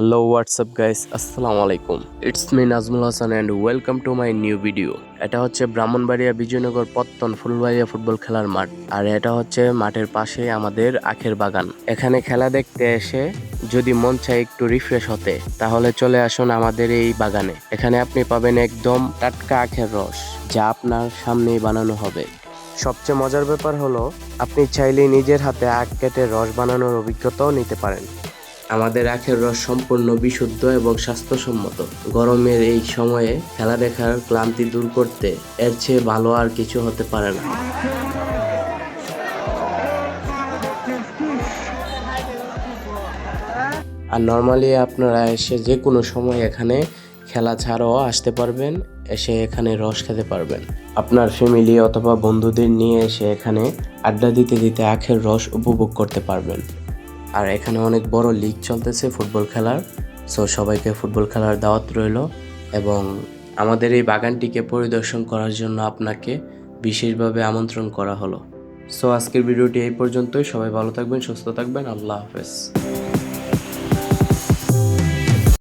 Hello WhatsApp guys আসসালামু আলাইকুম it's me Nazmul Hasan and welcome to my new video এটা হচ্ছে Brahmanbaria Bijoynagar Pattan Phulbaria football খেলার মাঠ। আর এটা হচ্ছে মাঠের পাশে আমাদের আখের বাগান। এখানে খেলা দেখতে এসে যদি মন চায় একটু রিফ্রেশ হতে, তাহলে চলে আসুন আমাদের এই বাগানে। এখানে আপনি পাবেন একদম টাটকা আখের রস, যা আপনার সামনেই বানানো হবে। সবচেয়ে মজার ব্যাপার হলো, আপনি চাইলে নিজের হাতে আখ কেটে রস বানানোর অভিজ্ঞতাও নিতে পারেন। আমাদের আখের রস সম্পূর্ণ বিশুদ্ধ এবং স্বাস্থ্যসম্মত। গরমের এই সময়ে খেলা দেখার ক্লান্তি দূর করতে এর চেয়ে ভালো আর কিছু হতে পারে না। আর নর্মালি আপনারা এসে যে কোনো সময় এখানে খেলা ছাড়াও আসতে পারবেন, এসে এখানে রস খেতে পারবেন। আপনার ফ্যামিলি অথবা বন্ধুদের নিয়ে এসে এখানে আড্ডা দিতে দিতে আখের রস উপভোগ করতে পারবেন। আর এখানে অনেক বড় লিগ চলতেছে ফুটবল খেলার। সো সবাইকে ফুটবল খেলার দাওয়াত রইল এবং আমাদের এই বাগানটিকে পরিদর্শন করার জন্য আপনাকে বিশেষভাবে আমন্ত্রণ করা হলো। সো আজকের ভিডিওটি এই পর্যন্তই। সবাই ভালো থাকবেন, সুস্থ থাকবেন। আল্লাহ হাফেজ।